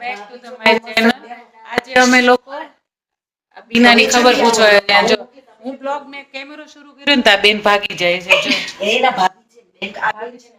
Back to the my channel આજે અમે લોકો બીનાની ખબર પૂછવા આવ્યા. જો હું બ્લોગ કેમેરો શરૂ કર્યો ને તો બેન ભાગી જાય છે. જો. એના ભાભી છે બેન આ છે.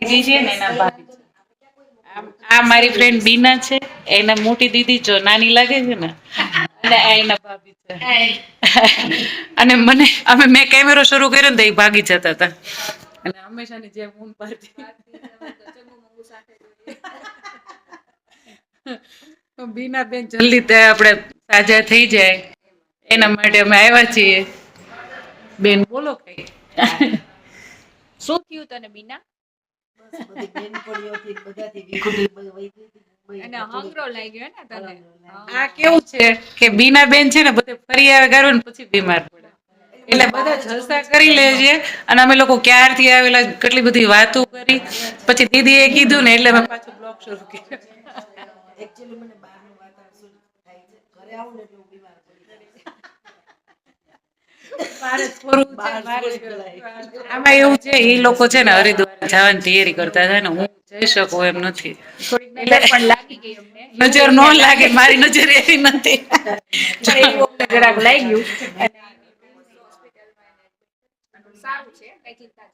દીદી છે ને એના ભાભી છે. આ મારી ફ્રેન્ડ બીના છે. એના મોટી દીદી જો નાની લાગે છે ને અને આ એના ભાભી છે. અને મને અમે મેં કેમેરો શરૂ કર્યો ને તો એ ભાગી જતા હતા. અને હંમેશાની જેમ ઊન પાડતી. બીના બેન જલ્દી તે આપણે સાજા થઈ જાય. એના માટે અમે આવ્યા છીએ. બેન બોલો કઈ. શું થયું તને બીના? આ કેવું છે કે બીના બેન છે ને બધે ફરી આવે ગારું ને પછી બીમાર પડે. એટલે બધા જલસા કરી લે છે. અને અમે લોકો ક્યારથી આવેલા કેટલી બધી વાતો કરી. પછી દીદીએ કીધું ને એટલે મેં પાછું બ્લોગ શરૂ કર્યો. Actually મને બહારનું વાતાવરણ થાય છે? ઘરે આવું ને એટલે હું બીમાર પડી. આમાં એવું છે એ લોકો છે ને હરિદ્વાર જવાની તૈયારી કરતા હતા ને હું જઈ શકું એમ નથી. નજર પણ લાગી ગઈ અમને. નજર ન લાગે મારી નજર એવી નથી. પણ એવું અમને જરાક લાગ્યું. સારું છે કઈ ચિંતા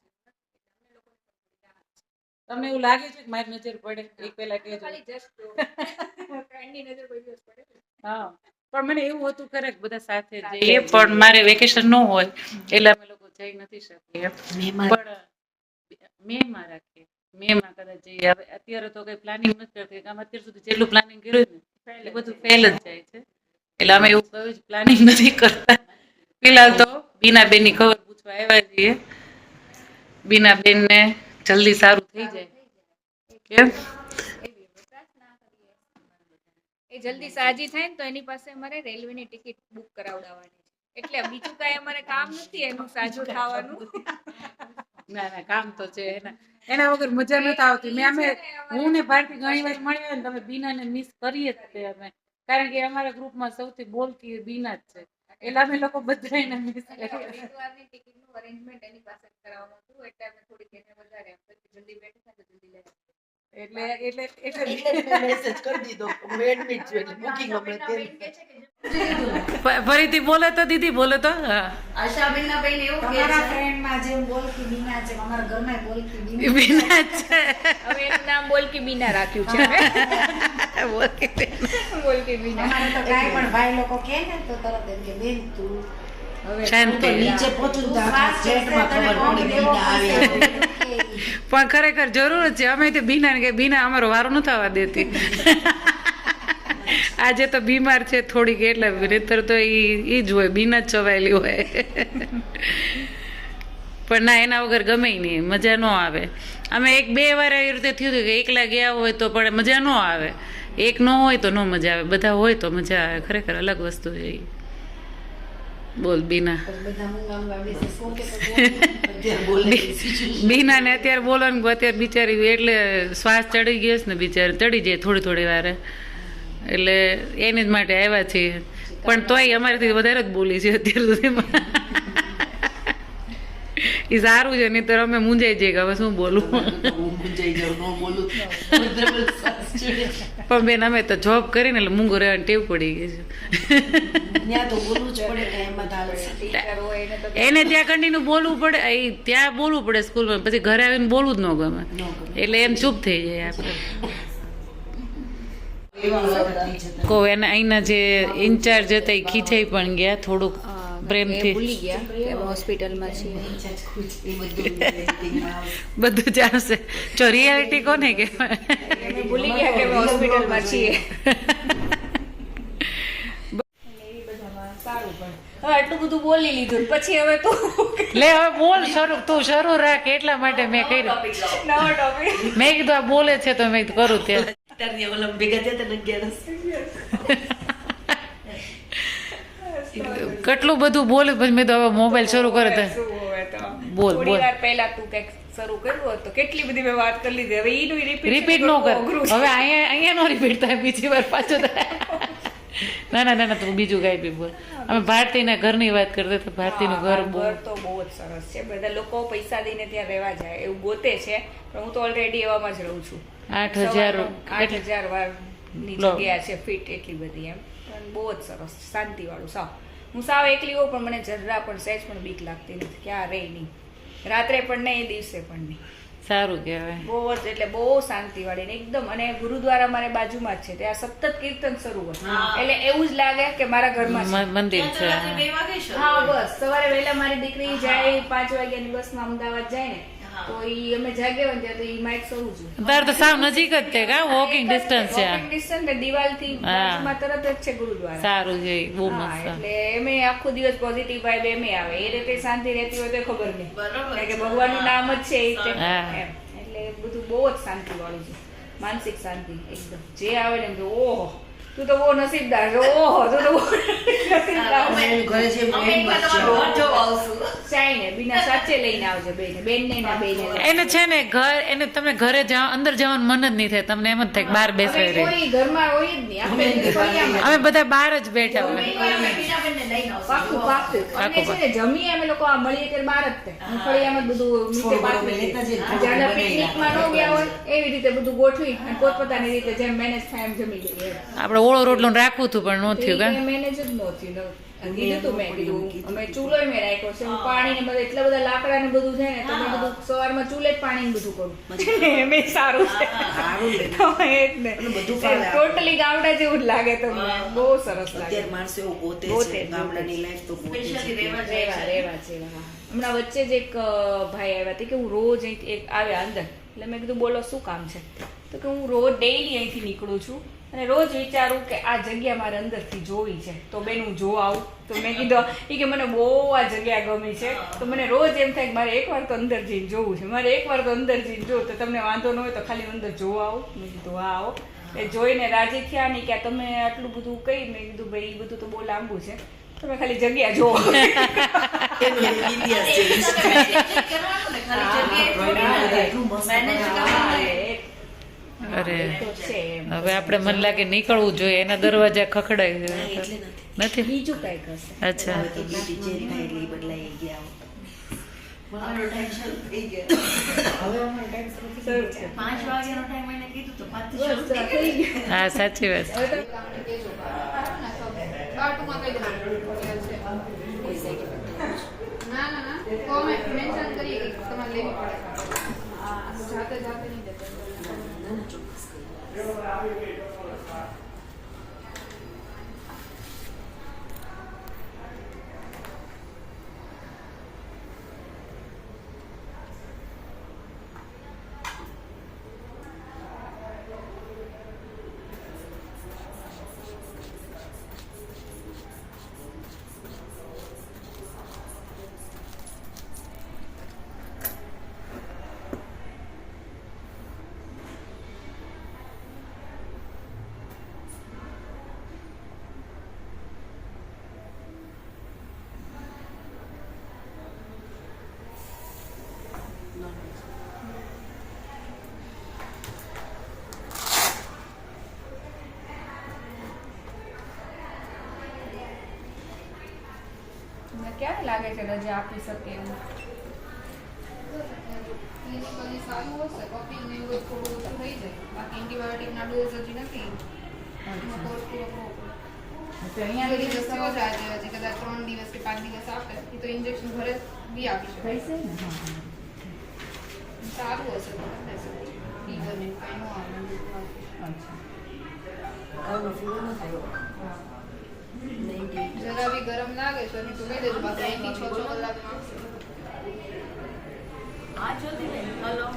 તમને એવું લાગે છે કે મારી નજર પડે? એ પેલા કહેજો. હા પણ મને એવું હતું ખરેખ બધા સાથે જઈએ પણ મારે વેકેશન ન હોય એટલે અમે લોકો જઈ નથી શકીએ. પણ મે માં રાખીએ. મે માં કદાચ જઈએ. હવે અત્યારે તો કઈ પ્લાનિંગ નથી કરતી આમ અત્યાર સુધી જેટલું પ્લાનિંગ કર્યું ને એ બધું ફેલ જ જાય છે. એટલે અમે એવું કયું જ પ્લાનિંગ નથી કરતા. ફિલહાલ તો બીના બેનની ખબર પૂછવા આવ્યા છીએ. બીના બેન ને જલ્દી સારું થઈ જાય. કેમ? એ જલ્દી સાજી થાય ને તો એની પાસે અમારે રેલવેની ટિકિટ બુક કરાવડાવવાની એટલે બીજું કાંઈ અમારે કામ નથી એનું સાજું થવાનું. ના ના કામ તો છે એના. એના વગર મજા નથી આવતી. મેં અમે હું ને ભારતી ઘણી વાર મળ્યા ને તમે બીનાને મિસ કરીએ જ તે અમે. કારણ કે અમારા ગ્રુપમાં સૌથી બોલતી બીના જ છે. એટલે અમે લોકો બધા એને મિસ કરીએ ટિકિટનું અરેન્જમેન્ટ એની પાસે કરાવવાનું હતું એટલે અમે થોડીક એને વધારે જલ્દી બેઠા થાય તો જલ્દી લઈ એટલે એટલે મેસેજ કરી દીધો એડમિટ છું એટલે બુકિંગ હમણાં ફરીથી બોલે તો દીદી બોલે તો આશા બીના બેન એવું કહે તમારા છે. ફ્રેન્ડમાં જેમ બોલકી બીના છે અમારા ઘરમાં બોલકી બીના બીના છે. હવે એનું નામ બોલકી બીના રાખ્યું છે પણ ભાઈ લોકો ને તો તરત એમ કે બેન તું. પણ ખરેખર જરૂર છે. અમે તો બીના કે બીના અમારો વારો ન થવા દેતી. આજે તો બીમાર છે થોડીક એટલે નહીતર તો એ ઈ જ હોય બીના જ ચવાયેલી હોય. પણ ના, એના વગર ગમે નહીં, મજા ન આવે. અમે એક બે વાર એવી રીતે થયું હતું કે એકલા ગયા હોય તો પણ મજા ન આવે. એક ન હોય તો ન મજા આવે. બધા હોય તો મજા આવે. ખરેખર અલગ વસ્તુ છે. બોલ, બીના. બીના ને અત્યારે બોલવાનું અત્યારે બિચારી એટલે શ્વાસ ચડી ગયો છે ને બિચારી, ચડી જાય થોડી થોડી વારે. એટલે એની જ માટે આવ્યા છીએ. પણ તોય અમારાથી વધારે જ બોલી છે અત્યાર સુધીમાં. એ સારું છે નહીં તો અમે મૂંઝાઈ જઈએ કે હવે શું બોલું. પણ બેન અમે તો જોબ કરીને એટલે મૂંગો રહેવાની ટેવ પડી ગઈ છે એને તો એને ત્યાં કન્ટિન્યુ બોલવું પડે એ ત્યાં બોલવું પડે સ્કૂલમાં પછી ઘરે આવીને બોલવું જ ન ગમે એટલે એમ ચૂપ થઈ જાય આપણે. કો એના અહીંના જે ઇન્ચાર્જ હતા એ ખીચાઈ પણ ગયા થોડુંક પ્રેમથી. ભૂલી ગયા. હોસ્પિટલમાં છીએ. બધું ચાલશે. જો રિયાલિટી કોને કે ભૂલી ગયા કે હોસ્પિટલમાં છીએ. સારું આટલું બધું બોલી લીધું. પછી હવે તું લે હવે બોલ શરૂ. તું શરૂ રાખ એટલા માટે મેં કર્યું. નવો ટોપિક મેં કીધું આ બોલે છે તો મેં કરું ત્યાં અત્યારની ઓલા ભેગા થયા હતા અગિયારસ. કેટલું બધું બોલ પછી મેં તો હવે મોબાઈલ શરૂ કરે તો. તો? બોલ, બોલ. પહેલા તું કંઈક શરૂ કર્યું હોત તો કેટલી બધી મેં વાત કરી લીધી. હવે ઈનું રિપીટ રિપીટ નો કર. હવે અહીંયા અહીંયા નો રિપીટ થાય બીજી વાર પાછો થાય. ના ના ના ના તું બીજું કાંઈ બી બોલ. અમે ભારતીના ઘરની વાત કરતા હતા ભારતીનું ઘર ઘર તો બહુ જ સરસ છે. બધા લોકો પૈસા દઈને ત્યાં રહેવા જાય એવું ગોતે છે. પણ હું તો ઓલરેડી એવામાં જ રહું છું. આઠ હજાર આઠ હજાર વારની જગ્યા છે ફિટ એટલી બધી એમ. પણ બહુ જ સરસ શાંતિ વાળું સાવ. હું સાવ એકલી હોઉં પણ મને જરા પણ સહેજ પણ બીક લાગતી નથી. ક્યાં રહે નહીં. રાત્રે પણ નહીં દિવસે પણ નહીં. સારું કહેવાય. બહુ જ એટલે બહુ શાંતિ વાળી ને એકદમ અને ગુરુદ્વારા મારે બાજુમાં જ છે ત્યાં સતત કીર્તન શરૂ હોય. એટલે એવું જ લાગે કે મારા ઘરમાં મંદિર છે. હા બસ. સવારે વહેલા મારી દીકરી જાય પાંચ વાગ્યાની બસમાં અમદાવાદ જાય ને તો ઈ અમે જાગ્યા હોય ત્યાં તો ઈ માઇક સોવું જોઈએ તાર તો સાવ નજીક જ છે કા? વોકિંગ ડિસ્ટન્સ છે. વોકિંગ ડિસ્ટન્સ ને દિવાલથી થી બાજુમાં તરત જ છે ગુરુદ્વારા. સારું છે બહુ મસ્ત. એટલે એમે આખો દિવસ પોઝિટિવ વાઇબ એમે આવે. એ રીતે શાંતિ રહેતી હોય તો ખબર નહીં. કારણ કે ભગવાનનું નામ જ છે. એટલે બધું બહુ જ શાંતિ વાળું છે. માનસિક શાંતિ એકદમ. જે આવે ને ઓહો. તું તો બહુ નસીબદાર છે ઓહો તું તો બહુ નસીબદાર ઘરે છે એમ ચાઈ ને બીના સાચે લઈને આવજો બેને બેન ને બેને એને છે ને ઘર એને તમે ઘરે જવા અંદર જવાનું મન જ નહીં થાય. તમને એમ જ થાય બહાર બેસે બેસાઈ રહે. કોઈ ઘરમાં હોય જ નહીં. અમે બધા બહાર જ બેઠા હોય. પાક્કું પાકું અને છે ને જમીએ અમે લોકો આ મળીએ ત્યારે બાર જ તે. હું. ફળિયામાં જ બધું નીચે પાકું ઘણું પિકનિકમાં ન ગયા હોય એવી રીતે બધું ગોઠવી અને પોતપોતાની રીતે જેમ મેનેજ થાય એમ જમી લઈએ. આપણે ઓળો રોટલો રાખવું હતું પણ ન થયું મેનેજ જ ન થયું. કીધું તું મેં કીધું અમે ચૂલો મેં રાખ્યો છે પાણી ને બધું એટલા બધા લાકડા ને બધું છે ને તો મેં બધું સવારમાં ચૂલે જ પાણી ને બધું કરું. એમે સારું છે. સારું ને. તો એ જ ને. અને બધું ટોટલી ગામડા જેવું જ લાગે તો બહુ સરસ લાગે. અત્યારે માણસો એવું ગોતે ગોતે છે ગામડાની લાઈફ તો ગોતે છે. રેવા રેવા છે. હમણાં વચ્ચે જ એક ભાઈ આવ્યા હતા કે હું રોજ એક આવ્યા અંદર. એટલે મેં કીધું બોલો શું કામ છે? તો કે હું રોજ ડેઈલી અહીંથી નીકળું છું. અને રોજ વિચારું કે આ જગ્યા મારે અંદરથી જોવી છે. તો બેન હું જોવા આવું. તો મેં કીધું એ કે મને બહુ આ જગ્યા ગમી છે. તો મને રોજ એમ થાય કે મારે એકવાર તો અંદર જઈને જોવું છે. મારે એકવાર તો અંદર જઈને જોવું. તો તમને વાંધો ન હોય તો ખાલી અંદર જોવા આવું. મેં કીધું હા આવો. એ જોઈને રાજી થયા નહીં કે આ તમે આટલું બધું કહી મેં કીધું ભાઈ એ બધું તો બહુ લાંબુ છે. તમે ખાલી જગ્યા જોવો એટલું મસ્ત અરે. હવે આપણે મન લાગે નીકળવું જોઈએ એના દરવાજા ખખડાય છે. નથી. નથી? બીજું કઈ કરશે અચ્છા. હા સાચી વાત. ના ના ના. તો મેન્શન કરીએ કે તમારે લેવી પડે. જાતે જાતે તમને ક્યારે લાગે છે રજા આપી શકે એવું ક્લિનિકલી સારું હશે કપિંગ ને એવું બધું થોડું ઓછું થઈ જાય બાકી એન્ટીબાયોટિકના ડોઝ હજી નથી એનો કોર્સ પૂરો કરવો પડે તો અહીંયા આગળ લગી દિવસ જશે થયો જ આજે હજી કદાચ ત્રણ દિવસ કે પાંચ દિવસ આપે એ તો ઇન્જેક્શન ઘરે બી આપી થઈ શકે છે ને હા, હા. સારું હશે તો કરી દેશે ફીવર ને કાંઈ ન આવે અચ્છા કાલનો ફીવર ન થયો હા. નહીં જરા બી ગરમ લાગે તો એની તો કહી દેજો બાકી અહીંથી છ છ આવશે આ જોતી ને, હલો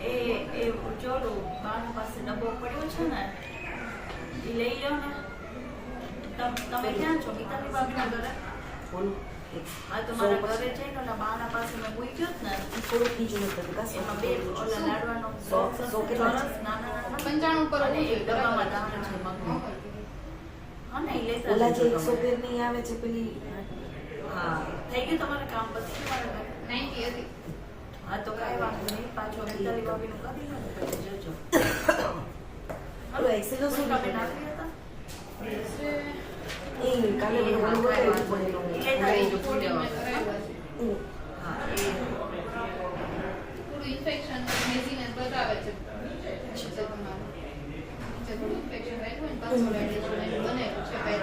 એ એ ચોલું બાનું પાસે ડબ્બો પડ્યો છે ને એ લઈ લો ને તમ- તમે ક્યાં છો ગીતાની બાબના ઘરે બોલું હા તો મારા ઘરે છે ને ઓલા બાના પાસે મેં મૂક્યો જ ને થોડુંક નીચું નથી થતું કાં એમાં બે ઓલા લાડવાનો સો- કેટલા ચોરસ, નાના નાના. પંચાણું પર અને એક ડબ્બામાં દાણા છે મગનું. હા ને લેતા ઓલા જે એકસો તેરની આવે છે પેલી. હા. થઈ ગયું તમારે કામ પછી તમારે ઘરે? હતી. હા તો કાંઈ વાંધો નહીં. પાછો બેતાલી નું કરી લો ને જજો. ઓલો એક્સેલો શું શું તમે નાખી હતા? એ કાલે બધું એટલે તારી રિપોર્ટિંગ થોડું ઇન્ફેક્શન મેઝીને બતાવે છે. જે થોડું ઇન્ફેક્શન રાખ્યું ને કન્સોલાઇટેશન એનું બનેલું છે પેચ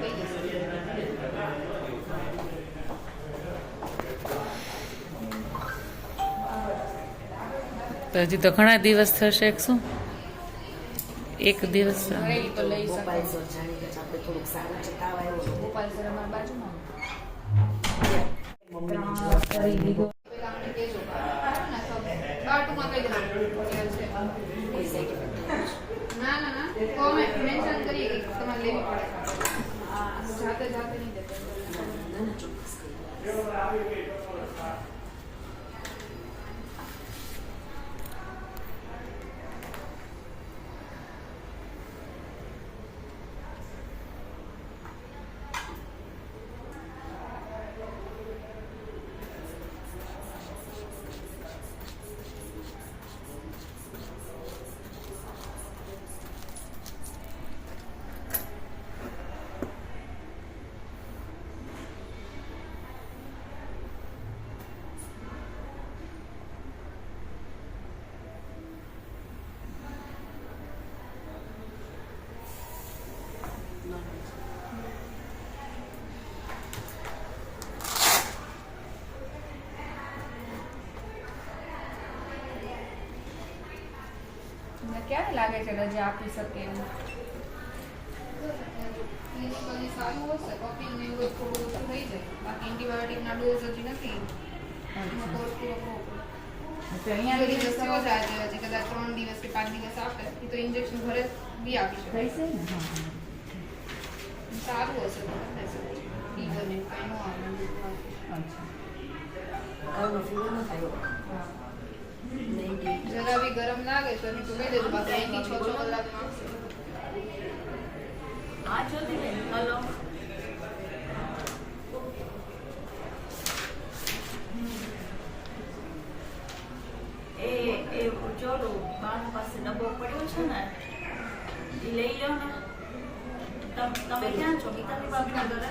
કહી દેશે તો હજી તો ઘણા દિવસ થશે શું? એક દિવસ. ઘરેલી તો લઈ ગોપાલ શકો સર જાણી કે આપણે થોડુંક સારું છે તાવ આવ્યો છે ગોપાલ સર અમારા બાજુમાં મમ્મીની જોબ. પેલા અમને કહેજો ના તો બાટુમાં કહી દેવાનું છે કોઈ સાઈડ ઇફેક્ટ નથી. ના ના ના તો અમે મેન્શન કરીએ કે તમારે લેવી પડે જાતે જાતે નહીં દેતા ના ના ચોક્કસ કહીએ. તમને ક્યારે લાગે છે રજા આપી શકે એવું ક્લિનિકલી સારું હશે કપિંગ ને એવું થોડું ઓછું થઈ જાય બાકી એન્ટીબાયોટિકના ડોઝ હજી નથી એમાં કોર્સ પૂરો કરવો પડે તો અહીંયા અહીંયા દિવસ કેવો જાય છે હજી કદાચ ત્રણ દિવસ કે પાંચ દિવસ આપે એ તો ઇન્જેક્શન ઘરે બી આપી થઈ શકાય છે ને હા સારું હશે તો કરી દેશે ફીવર ને કાંઈ ન આવે હા અચ્છા જરા બી ગરમ લાગે તો એની તો કહી દેજો બાકી અહીંથી છ છ કલાકમાં હા જોતી બેન હલો એ એ ચોલું બાનું પાસે ડબ્બો પડ્યો છે ને એ લઈ લો ને. તમ તમે ક્યાં છો? ગીતાની બાબના ઘરે?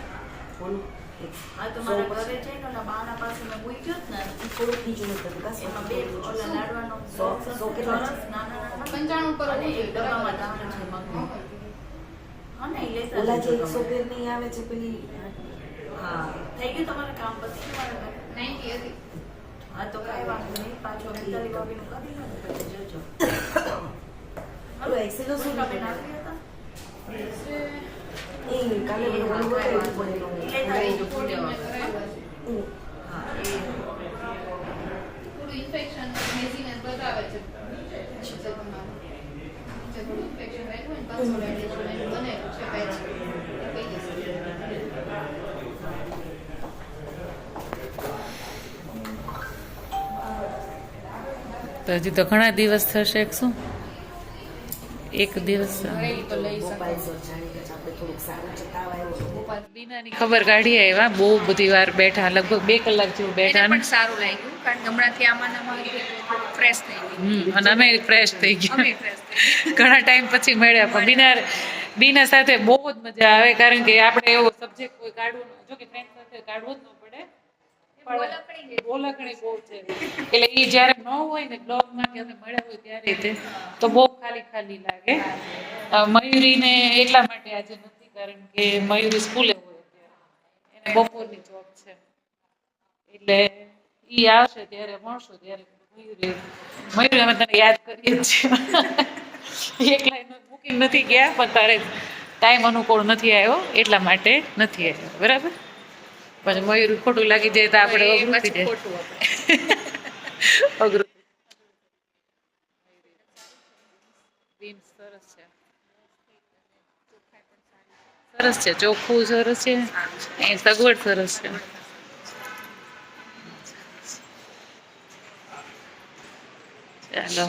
હા તો મારા ઘરે જઈને ઓલા બાના પાસે મેં મૂક્યો જ ને થોડુંક નીચું નથી થતું. એમાં બે ઓલા લાડવાનો સો box સો હશે, કેટલા નાના નાના. પંચાણું ઉપર અને એક ડબ્બામાં દાણા છે મગનું. હા. ને લેતા ઓલા જે એકસો તેરની આવે છે પેલી હા. થઈ ગયું તમારે કામ પછી નાઇન્ટી હતી. હા તો કાંઈ વાંધો નહીં પાછો ગીતાની ભાભીનું કરી લો પછી જોજો. ઓલું એક્સેલો શું તમે નાખી હતા? એ કાલે થોડું ઇન્ફેક્શન બતાવે છે ઇન્ફેક્શન રાખ્યું ને બનેલું છે પેચ તો હજી તો ઘણા દિવસ થશે શું એક દિવસ. ખબર કાઢી આવ્યા બહુ બધી વાર બેઠા લગભગ બે કલાક જેવું બેઠા પણ સારું લાગ્યું કારણ હમણાંથી આમાં ફ્રેશ થઈ ગઈ. હમ, અને અમે ફ્રેશ થઈ ગયા. ફ્રેશ ઘણા ટાઈમ પછી મળ્યા પણ બીના બીના સાથે બહુ જ મજા આવે કારણ કે આપણે એવો સબ્જેક્ટ કોઈ કાઢવું જો કે ફ્રેન્ડ સાથે કાઢવું જ ન પડે. એટલે એ જ્યારે ન હોય ને બ્લોગમાં કે અમે મળ્યા હોય ત્યારે તે, તો બહુ ખાલી ખાલી લાગે. મયુરી મયુરીને એટલા માટે આજે નથી, કારણ કે મયુરી સ્કૂલે હોય એને બપોરની જોબ છે. એટલે ઈ આવશે ત્યારે, મળશું ત્યારે મયુરી. મયુરી અમે તને યાદ કરીએ છીએ. એકલા બુકિંગ નથી ગયા, પણ તારે ટાઈમ અનુકૂળ નથી આવ્યો, એટલા માટે નથી આવ્યો. બરાબર? પછી મયુર ખોટું લાગી જાય તો આપણે અઘરું થઈ જાય. અઘરું. સરસ છે. સરસ છે ચોખ્ખું સરસ છે. અહીં સગવડ સરસ છે. ચાલો.